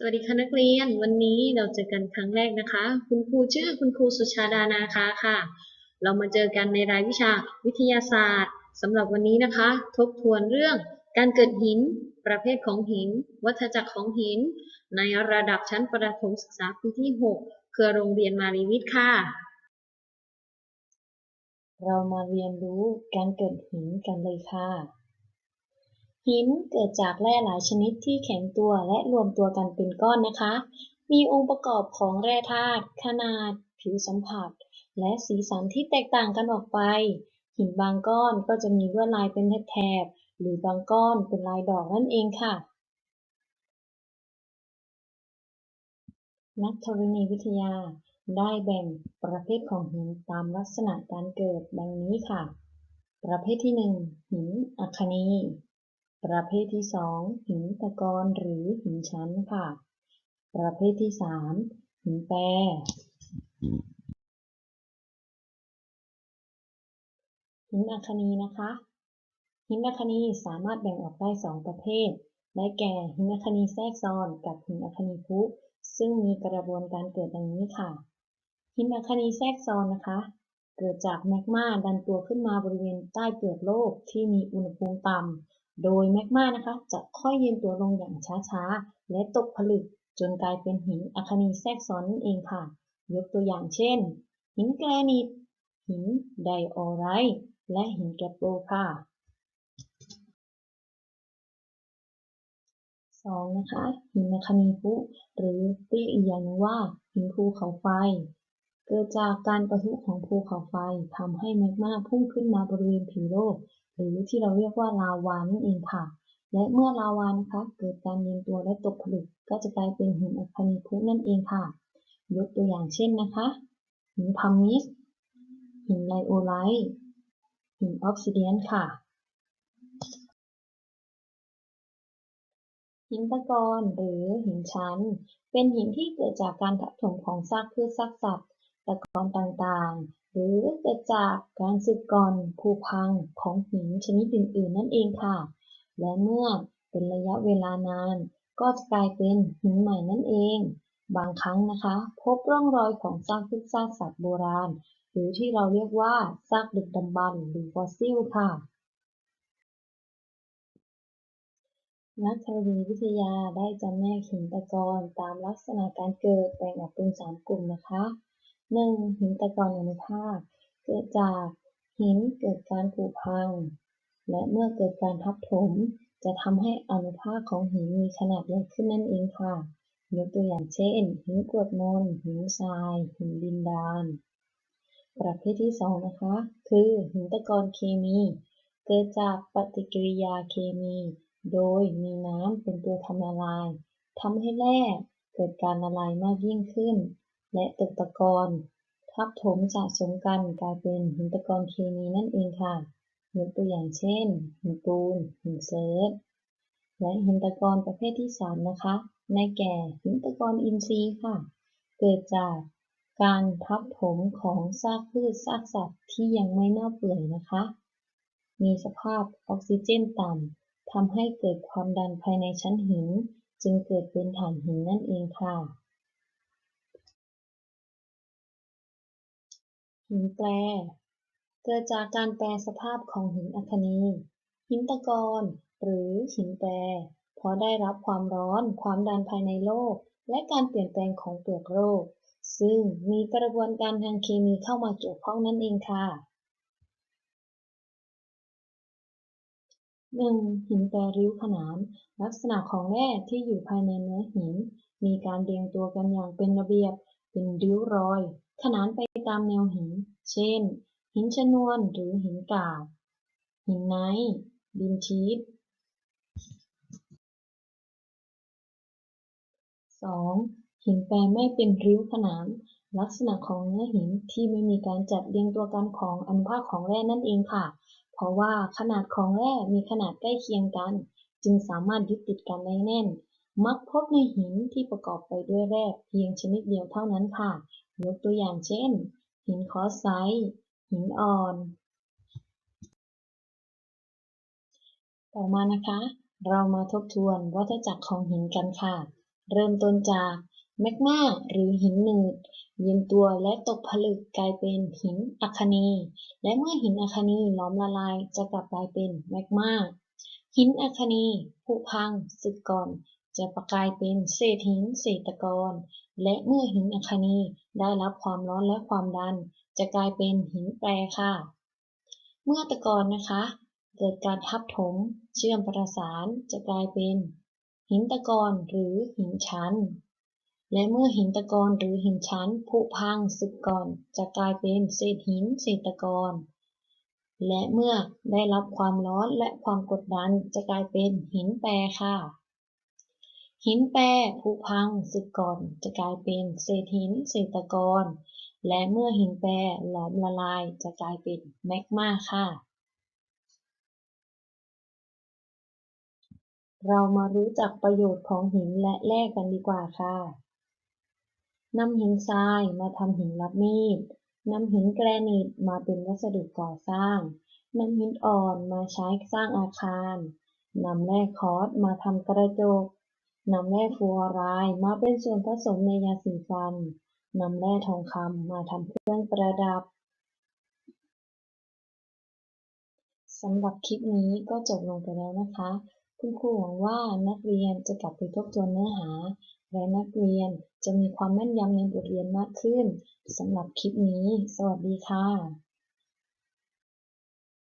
สวัสดีค่ะนักเรียน วันนี้เราเจอกันครั้งแรกนะคะ คุณครูชื่อคุณครูสุชาดานาคาค่ะ เรามาเจอกันในรายวิชาวิทยาศาสตร์สำหรับวันนี้นะคะ ทบทวนเรื่องการเกิดหิน ประเภทของหิน วัฏจักรของหิน ในระดับชั้นประถมศึกษาปีที่ 6 คือโรงเรียนมารีวิทย์ค่ะ เรามาเรียนรู้การเกิดหินกันเลยค่ะ หินเกิดจากแร่หลายชนิดที่แข็งตัวและรวมตัวกันเป็นก้อนนะคะ มีองค์ประกอบของแร่ธาตุ ขนาด ผิวสัมผัส และสีสันที่แตกต่างกันออกไป หินบางก้อนก็จะมีลวดลายเป็นแถบหรือบางก้อนเป็นลายดอกนั่นเองค่ะ นักธรณีวิทยาได้แบ่งประเภทของหินตามลักษณะการเกิดดังนี้ค่ะ ประเภทที่ 1 หินอัคนี ประเภทที่ 2 หินตะกอนหรือหินชั้นค่ะ ประเภทที่ 3 หินแปรหินอัคนีนะคะ หินอัคนีสามารถแบ่งออกได้ 2 ประเภท ได้แก่หินอัคนีแทรกซ้อนกับหินอัคนีพุซึ่งมีกระบวนการเกิดดังนี้ค่ะ หินอัคนีแทรกซ้อนนะคะ เกิดจากแมกมาดันตัวขึ้นมาบริเวณใต้เปลือกโลกที่มีอุณหภูมิต่ำ โดยแมกมานะคะจะค่อยเย็นตัวลงอย่างช้าๆ และตกผลึกจนกลายเป็นหินอัคนีแทรกซ้อนนั่นเองค่ะ ยกตัวอย่างเช่น หินแกรนิต หินไดออไรต์และหินแกปโรค่ะสองนะคะหินอัคนีพุหรือเรียกอีกอย่างนึงว่าหินภูเขาไฟ เกิดจากการปะทุของภูเขาไฟทำให้แมกมาพุ่งขึ้นมาบริเวณผิวโลก หรือที่เราเรียกว่าลาวานั่นเองค่ะ และเมื่อลาวานะคะเกิดการเย็นตัวและตกผลึก ก็จะกลายเป็นหินอัคนีพุนั่นเองค่ะ ยกตัวอย่างเช่นนะคะ หินพัมมิส หินไลโอไลต์หินออฟซิเดียนค่ะหินตะกอนหรือหินชั้น เป็นหินที่เกิดจากการทับถมของซากพืชซากสัตว์ ตะกอนต่างๆ หรือเกิดจากการสึกกร่อนผุพังของหินชนิดอื่นๆ นั่นเองค่ะ และเมื่อเป็นระยะเวลานาน ก็จะกลายเป็นหินใหม่นั่นเอง บางครั้งนะคะ พบร่องรอยของซากพืชซากสัตว์โบราณ หรือที่เราเรียกว่าซากดึกดำบรรพ์หรือฟอสซิลค่ะนักธรณีวิทยาได้จำแนกหินตะกอนตามลักษณะการเกิดแบ่งออกเป็น 3 กลุ่มนะคะ 1. หินตะกอนอนุภาค เกิดจากหินเกิดการผุพัง และเมื่อเกิดการทับถม จะทำให้อนุภาคของหินมีขนาดใหญ่ขึ้นนั่นเองค่ะ ยกตัวอย่างเช่น หินกรวดมนหินทราย หินดินดาน ประเภทที่ 2 นะคะ คือหินตะกอนเคมี เกิดจากปฏิกิริยาเคมี โดยมีน้ำเป็นตัวทำละลายทำให้แร่เกิดการละลายมากยิ่งขึ้น และตกตะกอนทับถมสะสมกันกลายเป็นหินตะกอนเคมีนั่นเองค่ะยกตัวอย่างเช่น หินปูน หินเซิร์ฟและหินตะกอนประเภทที่ 3 นะคะในแก่หินตะกอนอินทรีย์ค่ะ เกิดจากการทับถมของซากพืชซากสัตว์ที่ยังไม่เน่าเปื่อยนะคะ มีสภาพออกซิเจนต่ำทำให้เกิดความดันภายในชั้นหิน จึงเกิดเป็นถ่านหินนั่นเองค่ะ หินแปร เกิดจากการแปรสภาพของหินอัคนี หินตะกอนหรือหินแปร เพราะได้รับความร้อน ความดันภายในโลก และการเปลี่ยนแปลงของเปลือกโลก ซึ่งมีกระบวนการทางเคมีเข้ามาเกี่ยวข้องนั่นเองค่ะหนึ่งหินแปรริ้วขนาน ลักษณะของแร่ที่อยู่ภายในเนื้อหิน มีการเรียงตัวกันอย่างเป็นระเบียบ เป็นริ้วรอย ขนานไปตามแนวหิน เช่น หินชนวนหรือหินกาบ หินไนท์ดินชีส 2. หินแปรไม่เป็นริ้วขนาน ลักษณะของเนื้อหินที่ไม่มีการจัดเรียงตัวกันของอนุภาคของแร่นั่นเองค่ะ เพราะว่าขนาดของแร่มีขนาดใกล้เคียงกัน จึงสามารถยึดติดกันได้แน่น มักพบในหินที่ประกอบไปด้วยแร่เพียงชนิดเดียวเท่านั้นค่ะ ยกตัวอย่างเช่น หินคอสไซต์หินอ่อน ต่อมานะคะ เรามาทบทวนวัฏจักรของหินกันค่ะ เริ่มต้นจากแมกมาหรือหินหนืดเย็นตัวและตกผลึกกลายเป็นหินอัคนี และเมื่อหินอัคนีหลอมละลายจะกลับกลายเป็นแมกมาหินอัคคนีผุพังสึกก่อน จะประกายเป็นเศษหินเศษตะกอนและเมื่อหินอัคนีได้รับความร้อนและความดัน จะกลายเป็นหินแปรค่ะ เมื่อตะกอนนะคะ เกิดการทับถม เชื่อมประสานจะกลายเป็น หินตะกอนหรือหินชั้น และเมื่อหินตะกอนหรือหินชั้นผุพังสึกก่อน จะกลายเป็นเศษหินเศษตะกอนและเมื่อได้รับความร้อนและความกดดันจะกลายเป็นหินแปรค่ะ หินแปรผุพังสึกก่อนจะกลายเป็นเศษหินเศษตะกอนและเมื่อหินแปรหลอมละลายจะกลายเป็นแมกมาค่ะ เรามารู้จักประโยชน์ของหินและแร่กันดีกว่าค่ะนำหินทรายมาทำหินรับมีดนำหินแกรนิตมาเป็นวัสดุก่อสร้างนำหินอ่อนมาใช้สร้างอาคารนำแร่คอร์สมาทำกระจก นำแร่ฟลูออไรด์มาเป็นส่วนผสมในยาสีฟัน นำแร่ทองคำมาทำเครื่องประดับ สำหรับคลิปนี้ก็จบลงไปแล้วนะคะ คุณครูหวังว่านักเรียนจะกลับไปทบทวนเนื้อหา และนักเรียนจะมีความแม่นยำในบทเรียนมากขึ้น สำหรับคลิปนี้ สวัสดีค่ะ